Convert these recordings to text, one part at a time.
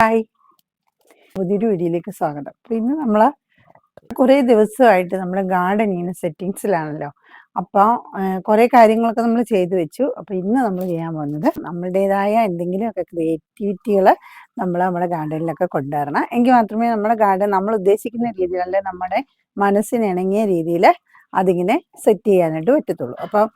Hi. പുതിയൊരു വീഡിയോയിലേക്ക് സ്വാഗതം. അപ്പൊ ഇന്ന് നമ്മൾ കുറേ ദിവസമായിട്ട് നമ്മൾ ഗാർഡൻ ഇങ്ങനെ സെറ്റിങ്സിലാണല്ലോ അപ്പോൾ കുറേ കാര്യങ്ങളൊക്കെ നമ്മൾ ചെയ്തു വെച്ചു. അപ്പോൾ ഇന്ന് നമ്മൾ ചെയ്യാൻ പോകുന്നത് നമ്മളുടേതായ എന്തെങ്കിലുമൊക്കെ ക്രിയേറ്റിവിറ്റികൾ നമ്മൾ നമ്മുടെ ഗാർഡനിലൊക്കെ കൊണ്ടുവരണം. എങ്കിൽ മാത്രമേ നമ്മുടെ ഗാർഡൻ നമ്മൾ ഉദ്ദേശിക്കുന്ന രീതിയിൽ അല്ലെ നമ്മുടെ മനസ്സിനിണങ്ങിയ രീതിയിൽ അതിങ്ങനെ സെറ്റ് ചെയ്യാനായിട്ട് പറ്റത്തുള്ളൂ. അപ്പം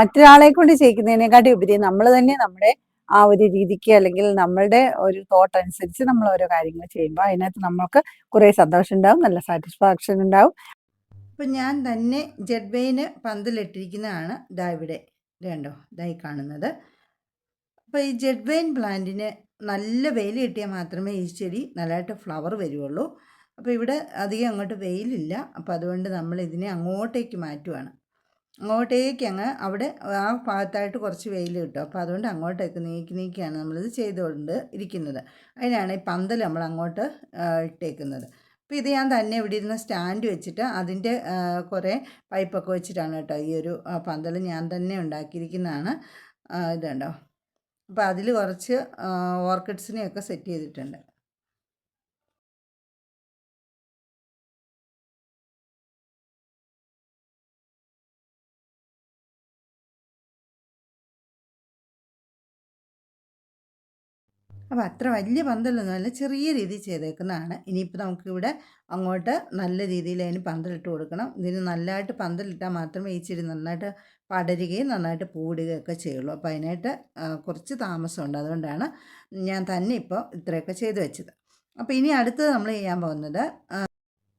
മറ്റൊരാളെ കൊണ്ട് ചെയ്യിക്കുന്നതിനെക്കാട്ടി ഉപരി നമ്മൾ തന്നെ നമ്മുടെ ആ ഒരു രീതിക്ക് അല്ലെങ്കിൽ നമ്മളുടെ ഒരു തോട്ട് അനുസരിച്ച് നമ്മൾ ഓരോ കാര്യങ്ങൾ ചെയ്യുമ്പോൾ അതിനകത്ത് നമ്മൾക്ക് കുറേ സന്തോഷം ഉണ്ടാവും നല്ല സാറ്റിസ്ഫാക്ഷൻ ഉണ്ടാവും. ഇപ്പം ഞാൻ തന്നെ ജെഡ് വെയിന് പന്തലിട്ടിരിക്കുന്നതാണ് ദാ ഇവിടെ രണ്ടോ ഇതായി കാണുന്നത്. അപ്പോൾ ഈ ജെഡ് വെയിൻ പ്ലാന്റിന് നല്ല വെയിൽ കിട്ടിയാൽ മാത്രമേ ഈ ചെടി നല്ലതായിട്ട് ഫ്ലവർ വരുള്ളൂ അപ്പോൾ ഇവിടെ അധികം അങ്ങോട്ട് വെയിലില്ല. അപ്പോൾ അതുകൊണ്ട് നമ്മൾ ഇതിനെ അങ്ങോട്ടേക്ക് മാറ്റുവാണ്. അങ്ങോട്ടേക്ക് അങ്ങ് അവിടെ ആ ഭാഗത്തായിട്ട് കുറച്ച് വെയിൽ കിട്ടും. അപ്പോൾ അതുകൊണ്ട് അങ്ങോട്ടേക്ക് നീക്കി നീക്കിയാണ് നമ്മളിത് ചെയ്തുകൊണ്ട് ഇരിക്കുന്നത്. അതിനാണ് ഈ പന്തൽ നമ്മൾ അങ്ങോട്ട് ഇട്ടേക്കുന്നത്. അപ്പോൾ ഇത് ഞാൻ തന്നെ ഇവിടെ ഇരുന്ന് സ്റ്റാൻഡ് വെച്ചിട്ട് അതിന്റെ കുറേ പൈപ്പൊക്കെ വെച്ചിട്ടാണ് കേട്ടോ ഈ ഒരു പന്തൽ ഞാൻ തന്നെ ഉണ്ടാക്കിയിരിക്കുന്നതാണ്. ഇതുണ്ടോ? അപ്പോൾ അതിൽ കുറച്ച് ഓർക്കിഡ്സിനെയൊക്കെ സെറ്റ് ചെയ്തിട്ടുണ്ട്. അപ്പോൾ അത്ര വലിയ പന്തലൊന്നുമല്ല ചെറിയ രീതിയിൽ ചെയ്തേക്കുന്നതാണ്. ഇനിയിപ്പോൾ നമുക്കിവിടെ അങ്ങോട്ട് നല്ല രീതിയിൽ അതിന് പന്തലിട്ട് കൊടുക്കണം. ഇതിന് നല്ലതായിട്ട് പന്തലിട്ടാൽ മാത്രമേ ഈ ചെടി നന്നായിട്ട് പടരുകയും നന്നായിട്ട് പൂടുകയൊക്കെ ചെയ്യുള്ളൂ. അപ്പോൾ അതിനായിട്ട് കുറച്ച് താമസമുണ്ട്. അതുകൊണ്ടാണ് ഞാൻ തന്നെ ഇപ്പോൾ ഇത്രയൊക്കെ ചെയ്തു വെച്ചത്. അപ്പോൾ ഇനി അടുത്തത് നമ്മൾ ചെയ്യാൻ പോകുന്നത്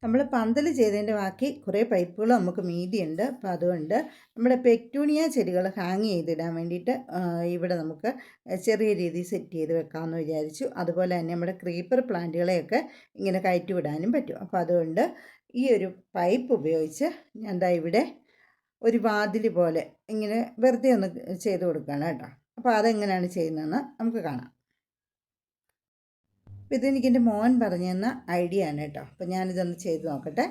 നമ്മൾ പന്തൽ ചെയ്തതിന്റെ ബാക്കി കുറേ പൈപ്പുകൾ നമുക്ക് മീതിയുണ്ട്. അപ്പോൾ അതുകൊണ്ട് നമ്മുടെ പെക്ടൂണിയ ചെടികൾ ഹാങ് ചെയ്തിടാൻ വേണ്ടിയിട്ട് ഇവിടെ നമുക്ക് ചെറിയ രീതിയിൽ സെറ്റ് ചെയ്ത് വെക്കാമെന്ന് വിചാരിച്ചു. അതുപോലെ തന്നെ നമ്മുടെ ക്രീപ്പർ പ്ലാന്റുകളെയൊക്കെ ഇങ്ങനെ കയറ്റി വിടാനും പറ്റും. അപ്പോൾ അതുകൊണ്ട് ഈ ഒരു പൈപ്പ് ഉപയോഗിച്ച് ഞാൻ എന്താ ഇവിടെ ഒരു വാതിൽ പോലെ ഇങ്ങനെ വെറുതെ ഒന്ന് ചെയ്ത് കൊടുക്കുകയാണ് കേട്ടോ. അപ്പോൾ അതെങ്ങനെയാണ് ചെയ്യുന്നതെന്ന് നമുക്ക് കാണാം. അപ്പോൾ ഇതെനിക്ക് എന്റെ മോൻ പറഞ്ഞു തന്ന ഐഡിയ ആണ് കേട്ടോ. അപ്പോൾ ഞാനിതൊന്ന് ചെയ്ത് നോക്കട്ടെ.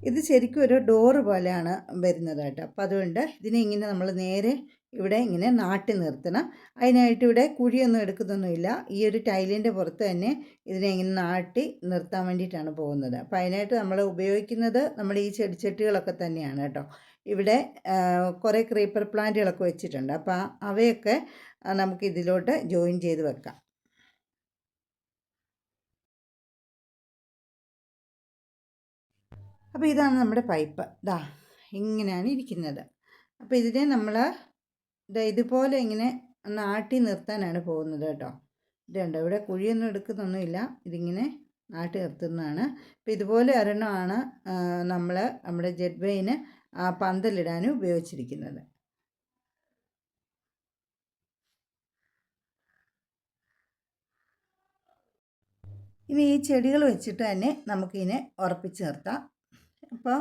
ഇത് ശരിക്കും ഒരു ഡോറ് പോലെയാണ് വരുന്നത് കേട്ടോ. അപ്പോൾ അതുകൊണ്ട് ഇതിനെ ഇങ്ങനെ നമ്മൾ നേരെ ഇവിടെ ഇങ്ങനെ നാട്ടി നിർത്തണം. അതിനായിട്ട് ഇവിടെ കുഴിയൊന്നും എടുക്കുന്നൊന്നുമില്ല. ഈ ഒരു ടൈലിന്റെ പുറത്ത് തന്നെ ഇതിനെ ഇങ്ങനെ നാട്ടി നിർത്താൻ വേണ്ടിയിട്ടാണ് പോകുന്നത്. അപ്പോൾ അതിനായിട്ട് നമ്മൾ ഉപയോഗിക്കുന്നത് നമ്മൾ ഈ ചെടിച്ചട്ടികളൊക്കെ തന്നെയാണ് കേട്ടോ. ഇവിടെ കുറേ ക്രീപ്പർ പ്ലാന്റുകളൊക്കെ വെച്ചിട്ടുണ്ട്. അപ്പോൾ അവയൊക്കെ നമുക്ക് ഇതിലോട്ട് ജോയിൻ ചെയ്ത് വെക്കാം. അപ്പോൾ ഇതാണ് നമ്മുടെ പൈപ്പ്. ദാ ഇങ്ങനെയാണ് ഇരിക്കുന്നത്. അപ്പോൾ ഇതിനെ നമ്മൾ ഇതാ ഇതുപോലെ ഇങ്ങനെ ഒന്ന് ആട്ടി നിർത്താനാണ് പോകുന്നത് കേട്ടോ. ഇതുണ്ട്? ഇവിടെ കുഴിയൊന്നും എടുക്കുന്നൊന്നുമില്ല. ഇതിങ്ങനെ ആട്ടി നിർത്തുന്നതാണ്. അപ്പോൾ ഇതുപോലെ ഒരെണ്ണമാണ് നമ്മൾ നമ്മുടെ ജെഡ് വെയിന് പന്തലിടാനും ഉപയോഗിച്ചിരിക്കുന്നത്. ഇനി ഈ ചെടികൾ വെച്ചിട്ട് തന്നെ നമുക്കിതിനെ ഉറപ്പിച്ച് നിർത്താം. അപ്പോൾ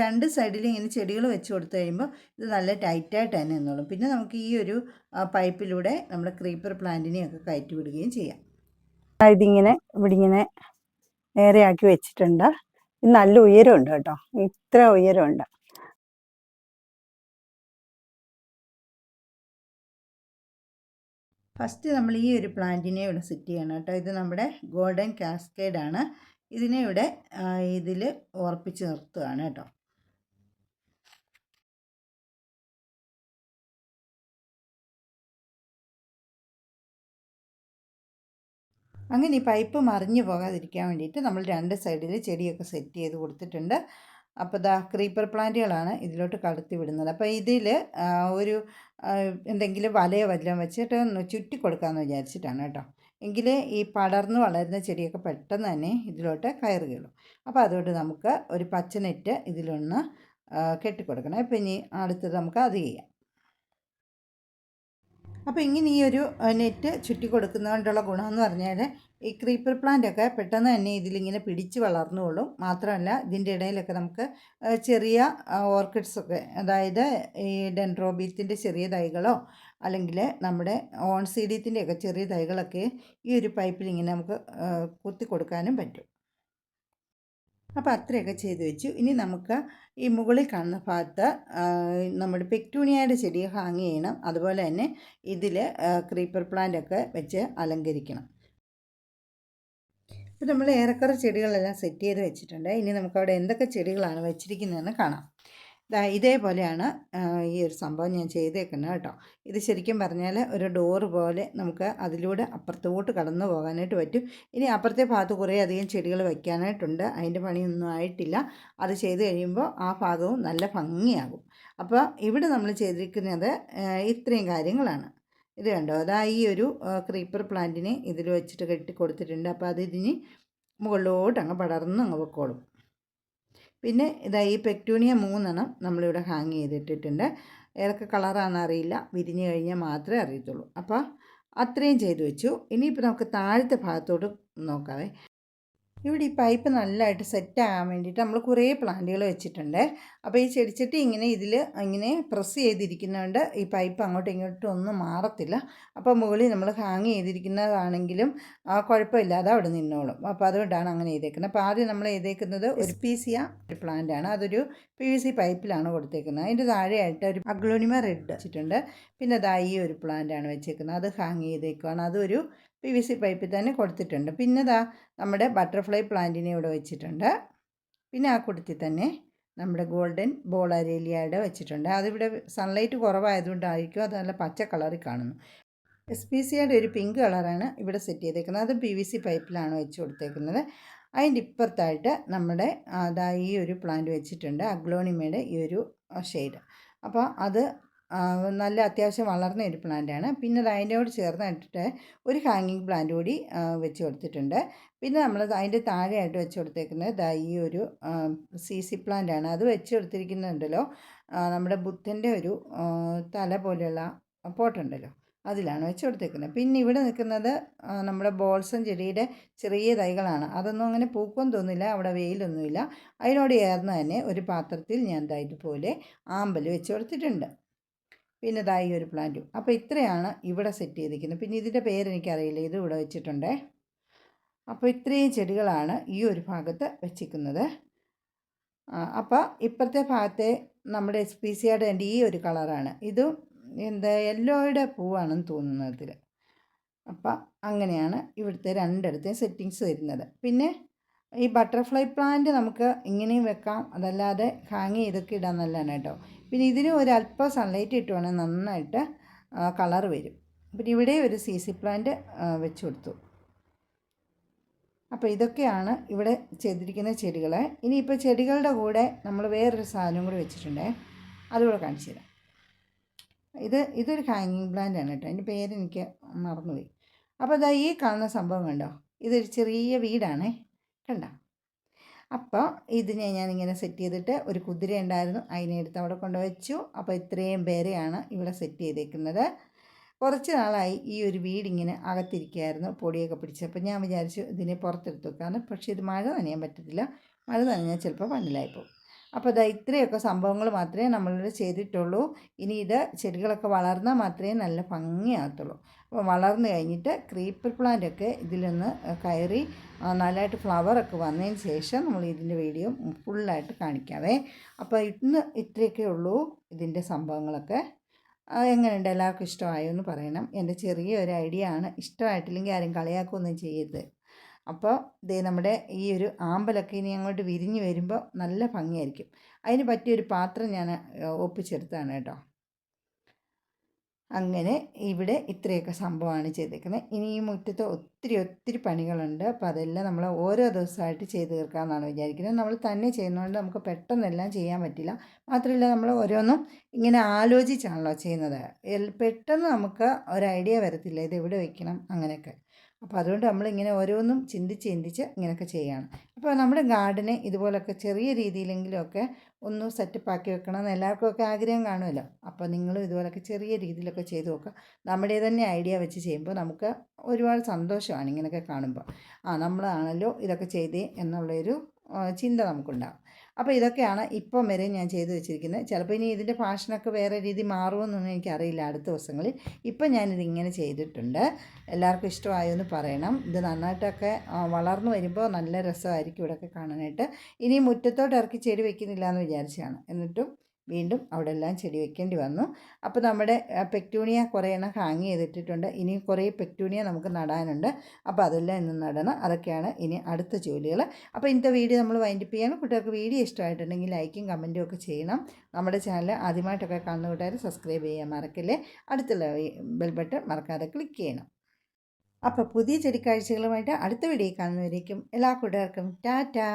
രണ്ട് സൈഡിൽ ഇങ്ങനെ ചെടികൾ വെച്ച് കൊടുത്തു കഴിയുമ്പോൾ ഇത് നല്ല ടൈറ്റായിട്ട് തന്നെ നിന്നോളും. പിന്നെ നമുക്ക് ഈ ഒരു പൈപ്പിലൂടെ നമ്മുടെ ക്രീപ്പർ പ്ലാന്റിനെയൊക്കെ കയറ്റി വിടുകയും ചെയ്യാം. ഇതിങ്ങനെ ഇവിടെ ഇങ്ങനെ നേരെയാക്കി വെച്ചിട്ടുണ്ട്. ഇത് നല്ല ഉയരമുണ്ട് കേട്ടോ. ഇത്ര ഉയരമുണ്ട്. ഫസ്റ്റ് നമ്മൾ ഈ ഒരു പ്ലാന്റിനെ ഇവിടെ സെറ്റ് ചെയ്യണം കേട്ടോ. ഇത് നമ്മുടെ ഗോൾഡൻ കാസ്കേഡ് ആണ് ഇതിനെ ഇവിടെ ഇതിൽ ഉറപ്പിച്ച് നിർത്തുകയാണ് കേട്ടോ. അങ്ങനെ ഈ പൈപ്പ് മറിഞ്ഞു പോകാതിരിക്കാൻ വേണ്ടിയിട്ട് നമ്മൾ രണ്ട് സൈഡിൽ ചെടിയൊക്കെ സെറ്റ് ചെയ്ത് കൊടുത്തിട്ടുണ്ട്. അപ്പോൾ ദാ ക്രീപ്പർ പ്ലാന്റുകളാണ് ഇതിലോട്ട് കടത്തി വിടുന്നത്. അപ്പോൾ ഇതിൽ ഒരു എന്തെങ്കിലും വലയോ വല്ലതും വെച്ചിട്ട് ചുറ്റി കൊടുക്കാമെന്ന് വിചാരിച്ചിട്ടാണ് കേട്ടോ. എങ്കിലേ ഈ പടർന്ന് വളരുന്ന ചെടിയൊക്കെ പെട്ടെന്ന് തന്നെ ഇതിലോട്ട് കയറുകയുള്ളൂ അപ്പോൾ അതുകൊണ്ട് നമുക്ക് ഒരു പച്ച നെറ്റ് ഇതിലൊന്ന് കെട്ടിക്കൊടുക്കണം. അപ്പം ഇനി അടുത്തത് നമുക്ക് അത് ചെയ്യാം. അപ്പോൾ ഇങ്ങനെ ഈ ഒരു നെറ്റ് ചുറ്റി കൊടുക്കുന്നതുകൊണ്ടുള്ള ഗുണമെന്ന് പറഞ്ഞാൽ ഈ ക്രീപ്പർ പ്ലാന്റ് ഒക്കെ പെട്ടെന്ന് തന്നെ ഇതിലിങ്ങനെ പിടിച്ച് വളർന്നുകൊള്ളും മാത്രമല്ല ഇതിന്റെ ഇടയിലൊക്കെ നമുക്ക് ചെറിയ ഓർക്കിഡ്സ് ഒക്കെ അതായത് ഈ ഡെൻഡ്രോബീത്തിന്റെ ചെറിയ തൈകളോ അല്ലെങ്കിൽ നമ്മുടെ ഓൺ സീഡിയത്തിന്റെയൊക്കെ ചെറിയ തൈകളൊക്കെ ഈ ഒരു പൈപ്പിൽ ഇങ്ങനെ നമുക്ക് കുത്തി കൊടുക്കാനും പറ്റും. അപ്പോൾ അത്രയൊക്കെ ചെയ്തു വെച്ചു. ഇനി നമുക്ക് ഈ മുകളിൽ കാണുന്ന ഭാഗത്ത് നമ്മുടെ പെക്ടൂണിയയുടെ ചെടി ഹാങ് ചെയ്യണം. അതുപോലെ തന്നെ ഇതിൽ ക്രീപ്പർ പ്ലാന്റ് ഒക്കെ വെച്ച് അലങ്കരിക്കണം. ഇപ്പോൾ നമ്മൾ ഏറെക്കുറെ ചെടികളെല്ലാം സെറ്റ് ചെയ്ത് വെച്ചിട്ടുണ്ട്. ഇനി നമുക്കവിടെ എന്തൊക്കെ ചെടികളാണ് വെച്ചിരിക്കുന്നതെന്ന് കാണാം. ഇതാ ഇതേപോലെയാണ് ഈ ഒരു സംഭവം ഞാൻ ചെയ്തേക്കുന്നത് കേട്ടോ. ഇത് ശരിക്കും പറഞ്ഞാൽ ഒരു ഡോറ് പോലെ നമുക്ക് അതിലൂടെ അപ്പുറത്തോട്ട് കടന്നു പോകാനായിട്ട് പറ്റും. ഇനി അപ്പുറത്തെ ഭാഗത്ത് കുറേ അധികം ചെടികൾ വയ്ക്കാനായിട്ടുണ്ട് അതിന്റെ പണിയൊന്നും ആയിട്ടില്ല. അത് ചെയ്ത് കഴിയുമ്പോൾ ആ ഭാഗവും നല്ല ഭംഗിയാകും. അപ്പോൾ ഇവിടെ നമ്മൾ ചെയ്തിരിക്കുന്നത് ഇത്രയും കാര്യങ്ങളാണ്. ഇത് കണ്ടോ? അതാ ഈ ഒരു ക്രീപ്പർ പ്ലാന്റിനെ ഇതിൽ വെച്ചിട്ട് കെട്ടി കൊടുത്തിട്ടുണ്ട്. അപ്പോൾ അത് ഇതിന് മുകളിലോട്ട് അങ്ങ് പടർന്ന് അങ്ങ് പൊക്കോളും. പിന്നെ ഇതാ ഈ പെക്ടൂണിയ മൂന്നെണ്ണം നമ്മളിവിടെ ഹാങ് ചെയ്തിട്ടിട്ടുണ്ട്. ഏതൊക്കെ കളറാണെന്ന് അറിയില്ല. വിരിഞ്ഞ് കഴിഞ്ഞാൽ മാത്രമേ അറിയത്തുള്ളൂ. അപ്പോൾ അത്രയും ചെയ്തു വെച്ചു. ഇനിയിപ്പോൾ നമുക്ക് താഴത്തെ ഭാഗത്തോട്ട് നോക്കാവേ. ഇവിടെ ഈ പൈപ്പ് നല്ലതായിട്ട് സെറ്റ് ആകാൻ വേണ്ടിയിട്ട് നമ്മൾ കുറേ പ്ലാന്റുകൾ വെച്ചിട്ടുണ്ട്. അപ്പോൾ ഈ ചെടിച്ചട്ടി ഇങ്ങനെ ഇതിൽ ഇങ്ങനെ പ്രസ് ചെയ്തിരിക്കുന്നതുകൊണ്ട് ഈ പൈപ്പ് അങ്ങോട്ടും ഇങ്ങോട്ടും ഒന്നും മാറത്തില്ല. അപ്പോൾ മുകളിൽ നമ്മൾ ഹാങ് ചെയ്തിരിക്കുന്നതാണെങ്കിലും ആ കുഴപ്പമില്ലാതെ അവിടെ നിന്നോളും. അപ്പോൾ അതുകൊണ്ടാണ് അങ്ങനെ ചെയ്തേക്കുന്നത്. അപ്പോൾ ആദ്യം നമ്മൾ ചെയ്തേക്കുന്നത് ഒരു പീസിയ ഒരു പ്ലാന്റ് ആണ്. അതൊരു പി വി സി പൈപ്പിലാണ് കൊടുത്തേക്കുന്നത്. അതിന്റെ താഴെയായിട്ട് ഒരു അഗ്ലോണിമ റെഡ് വെച്ചിട്ടുണ്ട്. പിന്നെ ദാ ഈ ഒരു പ്ലാന്റ് ആണ് വെച്ചേക്കുന്നത്. അത് ഹാങ് ചെയ്തേക്കുവാണ്. അതൊരു പി വി സി പൈപ്പിൽ തന്നെ കൊടുത്തിട്ടുണ്ട്. പിന്നെ ദാ നമ്മുടെ ബട്ടർഫ്ലൈ പ്ലാന്റിനെ ഇവിടെ വെച്ചിട്ടുണ്ട്. പിന്നെ ആ കുടത്തിൽ തന്നെ നമ്മുടെ ഗോൾഡൻ ബോൾ വെച്ചിട്ടുണ്ട്. അതിവിടെ സൺലൈറ്റ് കുറവായതുകൊണ്ടായിരിക്കും അത് നല്ല പച്ച കളറിൽ കാണുന്നു. എസ് പി സിയുടെ ഒരു പിങ്ക് കളറാണ് ഇവിടെ സെറ്റ് ചെയ്തേക്കുന്നത്. അത് പി വി സി പൈപ്പിലാണ് വെച്ച് കൊടുത്തേക്കുന്നത്. അതിന്റെ ഇപ്പുറത്തായിട്ട് നമ്മുടെ അതാ ഈ ഒരു പ്ലാന്റ് വെച്ചിട്ടുണ്ട്. അഗ്ലോണിമയുടെ ഈ ഒരു ഷെയ്ഡ് അപ്പോൾ അത് നല്ല അത്യാവശ്യം വളർന്ന ഒരു പ്ലാന്റാണ് പിന്നെ അത് അതിനോട് ചേർന്നിട്ടിട്ട് ഒരു ഹാങ്ങിങ് പ്ലാന്റ് കൂടി വെച്ച് കൊടുത്തിട്ടുണ്ട്. പിന്നെ നമ്മൾ അതിന്റെ താഴെയായിട്ട് വെച്ച് കൊടുത്തേക്കുന്നത് ദാ ഈ ഒരു സി സി പ്ലാന്റ് ആണ്. അത് വെച്ച് കൊടുത്തിരിക്കുന്നുണ്ടല്ലോ. നമ്മുടെ ബുദ്ധന്റെ ഒരു തല പോലെയുള്ള പോട്ടുണ്ടല്ലോ. അതിലാണ് വെച്ച് കൊടുത്തേക്കുന്നത്. പിന്നെ ഇവിടെ നിൽക്കുന്നത് നമ്മുടെ ബോൾസം ചെടിയുടെ ചെറിയ തൈകളാണ്. അതൊന്നും അങ്ങനെ പൂക്കം തോന്നില്ല അവിടെ വെയിലൊന്നുമില്ല. അതിനോട് ചേർന്ന് തന്നെ ഒരു പാത്രത്തിൽ ഞാൻ ഇതുപോലെ ആമ്പൽ വെച്ച് കൊടുത്തിട്ടുണ്ട്. പിന്നെ ഇതായി ഒരു പ്ലാന്റും. അപ്പോൾ ഇത്രയാണ് ഇവിടെ സെറ്റ് ചെയ്തിരിക്കുന്നത്. പിന്നെ ഇതിന്റെ പേരെനിക്കറിയില്ല ഇത് ഇവിടെ വെച്ചിട്ടുണ്ട്. അപ്പോൾ ഇത്രയും ചെടികളാണ് ഈ ഒരു ഭാഗത്ത് വെച്ചിരിക്കുന്നത്. അപ്പോൾ ഇപ്പുറത്തെ ഭാഗത്തെ നമ്മുടെ എസ് പി സിയുടെ ഈ ഒരു കളറാണ്. ഇത് എന്താ യെല്ലോയുടെ പൂവാണെന്ന് തോന്നുന്നതിൽ അപ്പം അങ്ങനെയാണ് ഇവിടുത്തെ രണ്ടിടത്തെയും സെറ്റിങ്സ് വരുന്നത്. പിന്നെ ഈ ബട്ടർഫ്ലൈ പ്ലാന്റ് നമുക്ക് ഇങ്ങനെയും വെക്കാം. അതല്ലാതെ ഹാങ് ചെയ്തൊക്കെ ഇടാൻ നല്ലതാണ് കേട്ടോ. പിന്നെ ഇതിന് ഒരു അല്പം സൺലൈറ്റ് ഇട്ടുവാണെങ്കിൽ നന്നായിട്ട് കളർ വരും. പിന്നെ ഇവിടെ ഒരു സി സി പ്ലാന്റ് വെച്ച് കൊടുത്തു. അപ്പോൾ ഇതൊക്കെയാണ് ഇവിടെ ചെയ്തിരിക്കുന്ന ചെടികൾ. ഇനിയിപ്പോൾ ചെടികളുടെ കൂടെ നമ്മൾ വേറൊരു സാധനം കൂടി വെച്ചിട്ടുണ്ടേ. അതുകൂടെ കാണിച്ചു തരാം. ഇത് ഇതൊരു ഹാങ്ങിങ് പ്ലാന്റ് ആണ് കേട്ടോ. അതിന്റെ പേരെനിക്ക് മറന്നുപോയി. അപ്പോൾ ഇതാ ഈ കാണുന്ന സംഭവം കണ്ടോ? ഇതൊരു ചെറിയ വീടാണേ. കണ്ട? അപ്പോൾ ഇതിനെ ഞാനിങ്ങനെ സെറ്റ് ചെയ്തിട്ട് ഒരു കുതിര ഉണ്ടായിരുന്നു. അതിനെ എടുത്ത് അവിടെ കൊണ്ടുവച്ചു അപ്പോൾ ഇത്രയും പേരെയാണ് ഇവിടെ സെറ്റ് ചെയ്തേക്കുന്നത്. കുറച്ച് നാളായി ഈ ഒരു വീടിങ്ങനെ അകത്തിരിക്കുകയായിരുന്നു പൊടിയൊക്കെ പിടിച്ച്. അപ്പോൾ ഞാൻ വിചാരിച്ചു ഇതിനെ പുറത്തെടുത്ത് വെക്കാമെന്ന്. പക്ഷേ ഇത് മഴ നനയാൻ പറ്റത്തില്ല. മഴ നനഞ്ഞാൽ ചിലപ്പോൾ പോകും അപ്പോൾ ഇതാ ഇത്രയൊക്കെ സംഭവങ്ങൾ മാത്രമേ നമ്മളിവിടെ ചെയ്തിട്ടുള്ളൂ. ഇനി ഇത് ചെടികളൊക്കെ വളർന്നാൽ മാത്രമേ നല്ല ഭംഗിയാകത്തുള്ളൂ. അപ്പോൾ വളർന്നു കഴിഞ്ഞിട്ട് ക്രീപ്പർ പ്ലാന്റ് ഒക്കെ ഇതിലൊന്ന് കയറി നല്ലതായിട്ട് ഫ്ലവറൊക്കെ വന്നതിന് ശേഷം നമ്മൾ ഇതിന്റെ വീഡിയോ ഫുള്ളായിട്ട് കാണിക്കാവേ. അപ്പോൾ ഇന്ന് ഇത്രയൊക്കെ ഉള്ളൂ ഇതിന്റെ സംഭവങ്ങളൊക്കെ. എങ്ങനെയുണ്ട്? എല്ലാവർക്കും ഇഷ്ടമായോ എന്ന് പറയണം. എന്റെ ചെറിയ ഒരു ഐഡിയ ആണ്. ഇഷ്ടമായിട്ടില്ലെങ്കിൽ ആരും കളിയാക്കുകയൊന്നും ചെയ്യരുത്. അപ്പോൾ ദേ നമ്മുടെ ഈ ഒരു ആമ്പലൊക്കെ ഇനി അങ്ങോട്ട് വിരിഞ്ഞ് വരുമ്പോൾ നല്ല ഭംഗിയായിരിക്കും. അതിന് പറ്റിയൊരു പാത്രം ഞാൻ ഒപ്പിച്ചെടുത്താണ് കേട്ടോ. അങ്ങനെ ഇവിടെ ഇത്രയൊക്കെ സംഭവമാണ് ചെയ്തേക്കുന്നത്. ഇനി ഈ മുറ്റത്ത് ഒത്തിരി ഒത്തിരി പണികളുണ്ട്. അപ്പോൾ അതെല്ലാം നമ്മൾ ഓരോ ദിവസമായിട്ട് ചെയ്ത് തീർക്കാമെന്നാണ് വിചാരിക്കുന്നത്. നമ്മൾ തന്നെ ചെയ്യുന്നതുകൊണ്ട് നമുക്ക് പെട്ടെന്നെല്ലാം ചെയ്യാൻ പറ്റില്ല. മാത്രമല്ല നമ്മൾ ഓരോന്നും ഇങ്ങനെ ആലോചിച്ചാണല്ലോ ചെയ്യുന്നത്. പെട്ടെന്ന് നമുക്ക് ഒരു ഐഡിയ വരത്തില്ല. ഇത് എവിടെ വയ്ക്കണം അങ്ങനെയൊക്കെ. അപ്പോൾ അതുകൊണ്ട് നമ്മളിങ്ങനെ ഓരോന്നും ചിന്തിച്ച് ചിന്തിച്ച് ഇങ്ങനെയൊക്കെ ചെയ്യണം. അപ്പോൾ നമ്മുടെ ഗാർഡനെ ഇതുപോലൊക്കെ ചെറിയ രീതിയിലെങ്കിലുമൊക്കെ ഒന്ന് സെറ്റപ്പാക്കി വെക്കണം എന്ന് എല്ലാവർക്കും ഒക്കെ ആഗ്രഹം കാണുമല്ലോ. അപ്പോൾ നിങ്ങളും ഇതുപോലൊക്കെ ചെറിയ രീതിയിലൊക്കെ ചെയ്ത് നോക്കുക. നമ്മുടെ തന്നെ ഐഡിയ വെച്ച് ചെയ്യുമ്പോൾ നമുക്ക് ഒരുപാട് സന്തോഷമാണ് ഇങ്ങനെയൊക്കെ കാണുമ്പോൾ. ആ നമ്മളാണല്ലോ ഇതൊക്കെ ചെയ്തേ എന്നുള്ളൊരു ചിന്ത നമുക്കുണ്ടാകും അപ്പോൾ ഇതൊക്കെയാണ് ഇപ്പം വരെ ഞാൻ ചെയ്തു വെച്ചിരിക്കുന്നത്. ചിലപ്പോൾ ഇനി ഇതിന്റെ ഫാഷനൊക്കെ വേറെ രീതി മാറുമെന്നൊന്നും എനിക്കറിയില്ല അടുത്ത ദിവസങ്ങളിൽ. ഇപ്പം ഞാനിത് ഇങ്ങനെ ചെയ്തിട്ടുണ്ട്. എല്ലാവർക്കും ഇഷ്ടമായോ എന്ന് പറയണം. ഇത് നന്നായിട്ടൊക്കെ വളർന്നു വരുമ്പോൾ നല്ല രസമായിരിക്കും ഇവിടെയൊക്കെ കാണാനായിട്ട്. ഇനി മുറ്റത്തോട്ട് ഇറക്കി ചെടി വെക്കുന്നില്ല എന്ന് വിചാരിച്ചാണ്. എന്നിട്ടും വീണ്ടും അവിടെ എല്ലാം ചെടി വെക്കേണ്ടി വന്നു. അപ്പോൾ നമ്മുടെ പെക്ടൂണിയ കുറേ എണ്ണം ഹാങ് ചെയ്തിട്ടിട്ടുണ്ട്. ഇനി കുറേ പെക്ടൂണിയ നമുക്ക് നടാനുണ്ട്. അപ്പോൾ അതെല്ലാം ഇന്ന് നടണം. അതൊക്കെയാണ് ഇനി അടുത്ത ജോലികൾ. അപ്പോൾ ഇന്നത്തെ വീഡിയോ നമ്മൾ വൈൻഡപ്പ് ചെയ്യണം. കുട്ടികൾക്ക് വീഡിയോ ഇഷ്ടമായിട്ടുണ്ടെങ്കിൽ ലൈക്കും കമന്റും ഒക്കെ ചെയ്യണം. നമ്മുടെ ചാനൽ ആദ്യമായിട്ടൊക്കെ കാണുന്ന കൂട്ടുകാർ സബ്സ്ക്രൈബ് ചെയ്യാൻ മറക്കല്ലേ. അടുത്തുള്ള ബെൽ ബട്ടൺ മറക്കാതെ ക്ലിക്ക് ചെയ്യണം. അപ്പോൾ പുതിയ ചെടിക്കാഴ്ചകളുമായിട്ട് അടുത്ത വീഡിയോ കാണുന്നവരേക്കും എല്ലാ കൂട്ടുകാർക്കും ടാറ്റാ.